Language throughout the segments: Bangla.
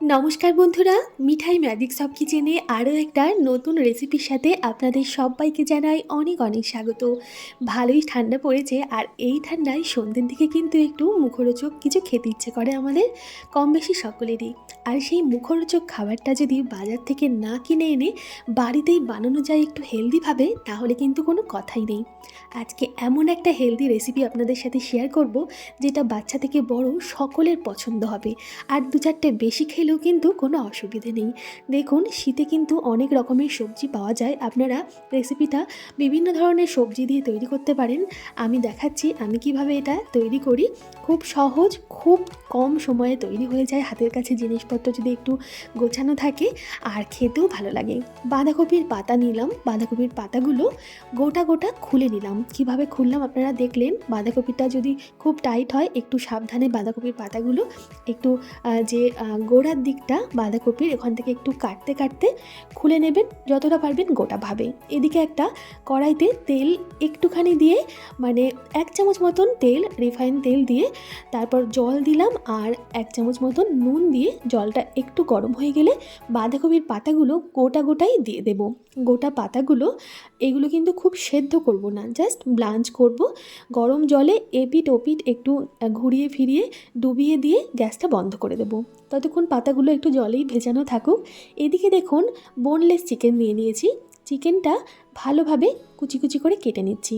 নমস্কার বন্ধুরা, মিঠাই ম্যাজিক সব কিচেনে আরও একটা নতুন রেসিপির সাথে আপনাদের সবাইকে জানাই অনেক অনেক স্বাগত। ভালোই ঠান্ডা পড়েছে আর এই ঠান্ডায় সন্ধ্যের দিকে কিন্তু একটু মুখরোচক কিছু খেতে ইচ্ছে করে আমাদের, কম বেশি সকলেরই। আর সেই মুখরোচক খাবারটা যদি বাজার থেকে না কিনে এনে বাড়িতেই বানানো যায় একটু হেলদিভাবে, তাহলে কিন্তু কোনো কথাই নেই। আজকে এমন একটা হেলদি রেসিপি আপনাদের সাথে শেয়ার করব, যেটা বাচ্চা থেকে বড় সকলের পছন্দ হবে। আর দু চারটে বেশি খেলেও কিন্তু কোনো অসুবিধে নেই। দেখুন শীতে কিন্তু অনেক রকমের সবজি পাওয়া যায়। আপনারা রেসিপিটা বিভিন্ন ধরনের সবজি দিয়ে তৈরি করতে পারেন। আমি দেখাচ্ছি আমি কীভাবে এটা তৈরি করি। খুব সহজ খুব কম সময়ে তৈরি হয়ে যায় হাতের কাছে জিনিসপত্র যদি একটু গোছানো থাকে আর খেতেও ভালো লাগে। বাঁধাকপির পাতা নিলাম। বাঁধাকপির পাতাগুলো গোটা গোটা খুলে নিলাম। কীভাবে খুললাম আপনারা দেখলেন বাঁধাকপিটা যদি খুব টাইট হয় একটু সাবধানে বাঁধাকপির পাতাগুলো একটু যে আহ, গোড়ার দিকটা বাঁধাকপির এখান থেকে একটু কাটতে কাটতে খুলে নেবেন, যতটা পারবেন গোটাভাবে এদিকে একটা কড়াইতে তেল একটুখানি দিয়ে মানে এক চামচ মতন তেল রিফাইন তেল দিয়ে তারপর জল দিলাম আর এক চামচ মতন নুন দিয়ে জলটা একটু গরম হয়ে গেলে বাঁধাকপির পাতাগুলো গোটা গোটাই দিয়ে দেব। গোটা পাতাগুলো এগুলো কিন্তু খুব সেদ্ধ করব না জাস্ট ব্লাঞ্চ করব। গরম জলে এপিট ওপিট একটু ঘুরিয়ে ফিরিয়ে ডুবিয়ে দিয়ে গ্যাসটা বন্ধ করে দেবো। ততক্ষণ পাতাগুলো একটু জলেই ভেজানো থাকুক। এদিকে দেখুন বোনলেস চিকেন নিয়ে নিয়েছি। চিকেনটা ভালোভাবে কুচি কুচি করে কেটে নিচ্ছি।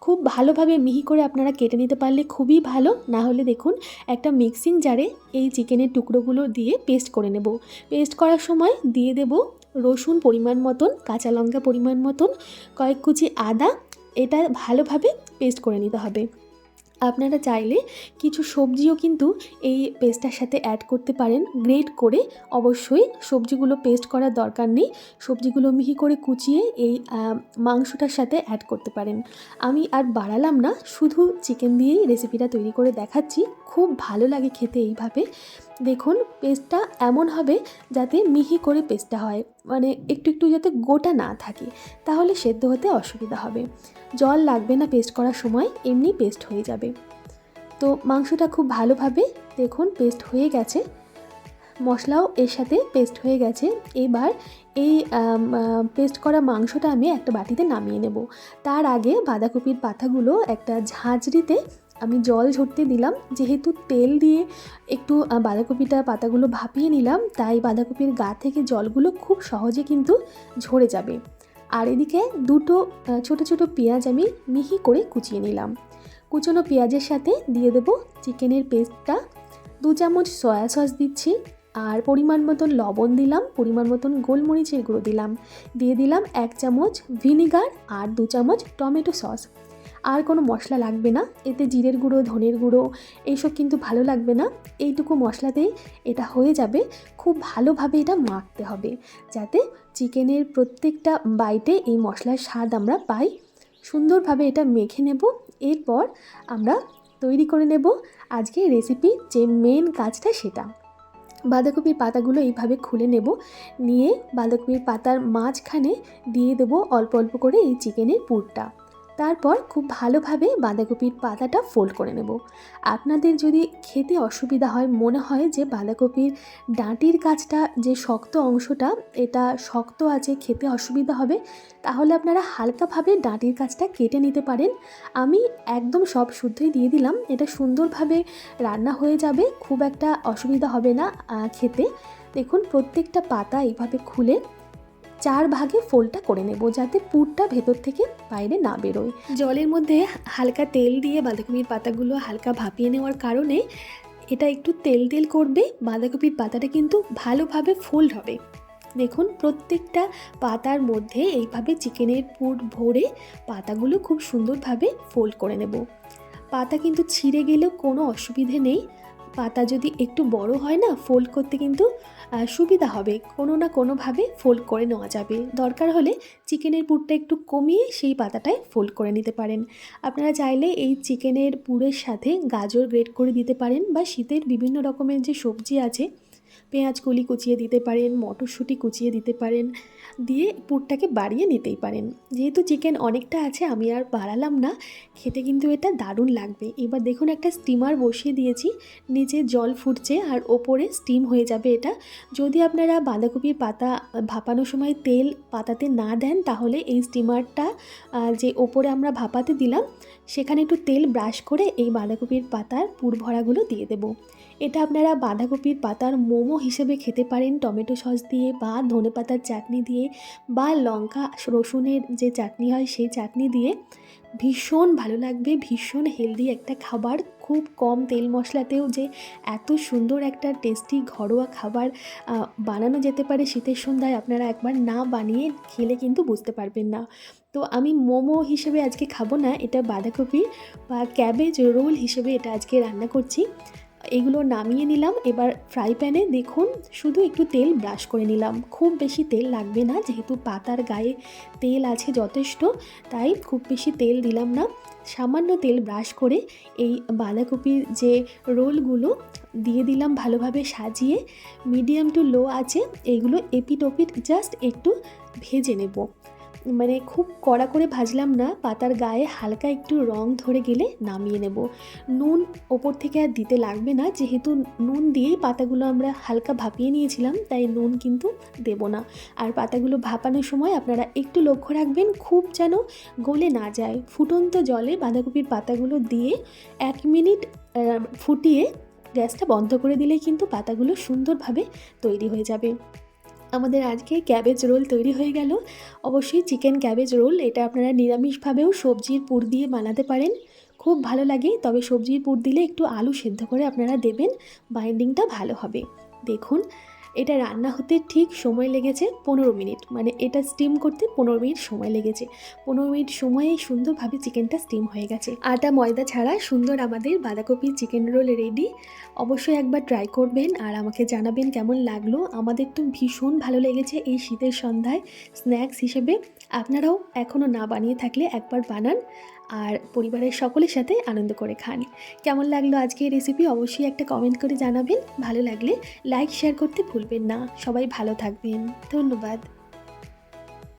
খুব ভালোভাবে মিহি করে আপনারা কেটে নিতে পারলে খুবই ভালো। না হলে দেখুন, একটা মিক্সিং জারে এই চিকেনের টুকরোগুলো দিয়ে পেস্ট করে নেব। পেস্ট করার সময় দিয়ে দেব রসুন পরিমাণ মতন, কাঁচা লঙ্কা পরিমাণ মতন, কয়েক কুচি আদা, এটা ভালোভাবে পেস্ট করে নিতে হবে। আপনারা চাইলে কিছু সবজিও কিন্তু এই পেস্টটার সাথে অ্যাড করতে পারেন গ্রেট করে অবশ্যই সবজিগুলো পেস্ট করার দরকার নেই। সবজিগুলো মিহি করে কুচিয়ে এই মাংসটার সাথে অ্যাড করতে পারেন। আমি আর বাড়ালাম না, শুধু চিকেন দিয়েই রেসিপিটা তৈরি করে দেখাচ্ছি। খুব ভালো লাগে খেতে এইভাবে। দেখুন পেস্টটা এমন হবে যাতে মিহি করে পেস্টটা হয়। মানে একটু একটু যাতে গোটা না থাকে, তাহলে সেদ্ধ হতে অসুবিধা হবে। জল লাগবে না পেস্ট করার সময়, এমনি পেস্ট হয়ে যাবে। তো মাংসটা খুব ভালোভাবে দেখুন পেস্ট হয়ে গেছে। মশলাও এর সাথে পেস্ট হয়ে গেছে। এবার এই পেস্ট করা মাংসটা আমি একটা বাটিতে নামিয়ে নেব। তার আগে বাঁধাকপির পাতাগুলো একটা ঝাঁঝরিতে আমি জল ঝরতে দিলাম। যেহেতু তেল দিয়ে একটু বাঁধাকপিটা পাতাগুলো ভাপিয়ে নিলাম, তাই বাঁধাকপির গা থেকে জলগুলো খুব সহজে কিন্তু ঝরে যাবে। আর এদিকে দুটো ছোট ছোট পেঁয়াজ আমি মিহি করে কুচিয়ে নিলাম। কুচনো পেঁয়াজের সাথে দিয়ে দেবো চিকেনের পেস্টটা। দু চামচ সয়া সস দিচ্ছি, আর পরিমাণ মতন লবণ দিলাম, পরিমাণ মতন গোলমরিচের গুঁড়ো দিলাম। দিয়ে দিলাম এক চামচ ভিনিগার আর দু চামচ টমেটো সস আর কোনো মশলা লাগবে না, এতে জিরের গুঁড়ো, ধনের গুঁড়ো, এইসব কিন্তু ভালো লাগবে না। এইটুকু মশলাতেই এটা হয়ে যাবে। খুব ভালোভাবে এটা মাখতে হবে, যাতে চিকেনের প্রত্যেকটা বাইটে এই মশলার স্বাদ আমরা পাই। সুন্দরভাবে এটা মেখে নেব এরপর আমরা তৈরি করে নেব আজকে রেসিপি যে মেন কাজটা সেটা। বাঁধাকপির পাতাগুলো এইভাবে খুলে নেব, নিয়ে বাঁধাকপির পাতার মাঝখানে দিয়ে দেব অল্প অল্প করে এই চিকেনের পুরটা। তারপর খুব ভালোভাবে বাঁধাকপির পাতাটা ফোল্ড করে নেব। আপনাদের যদি খেতে অসুবিধা হয়, মনে হয় যে বাঁধাকপির ডাঁটির কাজটা যে শক্ত অংশটা, এটা শক্ত আছে, খেতে অসুবিধা হবে, তাহলে আপনারা হালকাভাবে ডাঁটির কাজটা কেটে নিতে পারেন। আমি একদম সব শুদ্ধই দিয়ে দিলাম। এটা সুন্দরভাবে রান্না হয়ে যাবে, খুব একটা অসুবিধা হবে না খেতে। দেখুন, প্রত্যেকটা পাতা এইভাবে খুলে চার ভাগে ফোল্ডটা করে নেব যাতে পুরটা ভেতর থেকে বাইরে না বেরোয়। জলের মধ্যে হালকা তেল দিয়ে বাঁধাকপির পাতাগুলো হালকা ভাপিয়ে নেওয়ার কারণে এটা একটু তেল তেল করবে, বাঁধাকপির পাতাটা কিন্তু ভালোভাবে ফোল্ড হবে। দেখুন, প্রত্যেকটা পাতার মধ্যে এইভাবে চিকেনের পুর ভরে পাতাগুলো খুব সুন্দরভাবে ফোল্ড করে নেব। পাতা কিন্তু ছিঁড়ে গেলেও কোনো অসুবিধে নেই। পাতা যদি একটু বড় হয় না ফোল্ড করতে কিন্তু সুবিধা হবে। কোনো না কোনোভাবে ফোল্ড করে নেওয়া যাবে। দরকার হলে চিকেনের পুরটা একটু কমিয়ে সেই পাতাটায় ফোল্ড করে নিতে পারেন। আপনারা চাইলে এই চিকেনের পুরের সাথে গাজর গ্রেট করে দিতে পারেন বা শীতের বিভিন্ন রকমের যে সবজি আছে পেঁয়াজ কলি কুচিয়ে দিতে পারেন, মটরশুঁটি কুচিয়ে দিতে পারেন, দিয়ে পুরটাকে বাড়িয়ে নিতেই পারেন। যেহেতু চিকেন অনেকটা আছে, আমি আর বাড়ালাম না, খেতে কিন্তু এটা দারুণ লাগবে। এবার দেখুন একটা স্টিমার বসিয়ে দিয়েছি, নিচে জল ফুটছে আর ওপরে স্টিম হয়ে যাবে এটা। যদি আপনারা বাঁধাকপির পাতা ভাপানোর সময় তেল পাতাতে না দেন, তাহলে এই স্টিমারটা যে ওপরে আমরা ভাপাতে দিলাম, সেখানে একটু তেল ব্রাশ করে এই বাঁধাকপির পাতার পুর ভরাগুলো দিয়ে দেবো। এটা আপনারা বাঁধাকপির পাতার মোমো হিসেবে খেতে পারেন, টমেটো সস দিয়ে বা ধনে পাতার চাটনি দিয়ে বা লঙ্কা রসুনের যে চাটনি হয় সেই চাটনি দিয়ে। ভীষণ ভালো লাগবে, ভীষণ হেলদি একটা খাবার। খুব কম তেল মশলাতেও যে এত সুন্দর একটা টেস্টি ঘরোয়া খাবার বানানো যেতে পারে শীতের সন্ধ্যায় আপনারা একবার না বানিয়ে খেলে কিন্তু বুঝতে পারবেন না। তো আমি মোমো হিসেবে আজকে খাব না, এটা বাঁধাকপির বা ক্যাবেজ রোল হিসেবে এটা আজকে রান্না করছি। এগুলো নামিয়ে নিলাম। এবার ফ্রাই প্যানে দেখুন, শুধু একটু তেল ব্রাশ করে নিলাম। খুব বেশি তেল লাগবে না, যেহেতু পাতার গায়ে তেল আছে যথেষ্ট, তাই খুব বেশি তেল দিলাম না। সামান্য তেল ব্রাশ করে এই বাঁধাকপির যে রোলগুলো দিয়ে দিলাম ভালোভাবে সাজিয়ে। মিডিয়াম টু লো আছে এইগুলো এপিট ওপিট জাস্ট একটু ভেজে নেব। মানে খুব কড়া করে ভাজলাম না, পাতার গায়ে হালকা একটু রং ধরে গেলে নামিয়ে নেব। নুন ওপর থেকে আর দিতে লাগবে না, যেহেতু নুন দিয়েই পাতাগুলো আমরা হালকা ভাপিয়ে নিয়েছিলাম, তাই নুন কিন্তু দেব না। আর পাতাগুলো ভাপানোর সময় আপনারা একটু লক্ষ্য রাখবেন, খুব যেন গলে না যায়। ফুটন্ত জলে বাঁধাকপির পাতাগুলো দিয়ে এক মিনিট ফুটিয়ে গ্যাসটা বন্ধ করে দিলেই কিন্তু পাতাগুলো সুন্দরভাবে তৈরি হয়ে যাবে। আমাদের আজকে ক্যাবেজ রোল তৈরি হয়ে গেল। অবশ্যই চিকেন ক্যাবেজ রোল এটা আপনারা নিরামিষভাবেও সবজির পুর দিয়ে বানাতে পারেন। খুব ভালো লাগে, তবে সবজির পুর দিলে একটু আলু সেদ্ধ করে আপনারা দেবেন বাইন্ডিংটা ভালো হবে। দেখুন এটা রান্না হতে ঠিক সময় লেগেছে পনেরো মিনিট। মানে এটা স্টিম করতে পনেরো মিনিট সময় লেগেছে। পনেরো মিনিট সময়ে সুন্দরভাবে চিকেনটা স্টিম হয়ে গেছে। আটা ময়দা ছাড়া সুন্দর আমাদের বাঁধাকপি চিকেন রোল রেডি অবশ্যই একবার ট্রাই করবেন আর আমাকে জানাবেন কেমন লাগল। আমাদের তো ভীষণ ভালো লেগেছে এই শীতের সন্ধ্যায় স্ন্যাক্স হিসেবে। আপনারাও এখনও না বানিয়ে থাকলে একবার বানান আর পরিবারের সকলের সাথে আনন্দ করে খান। কেমন লাগল আজকে রেসিপি অবশ্যই একটা কমেন্ট করে জানাবেন। ভালো লাগলে লাইক শেয়ার করতে ভুলবেন না। সবাই ভালো থাকবেন। ধন্যবাদ।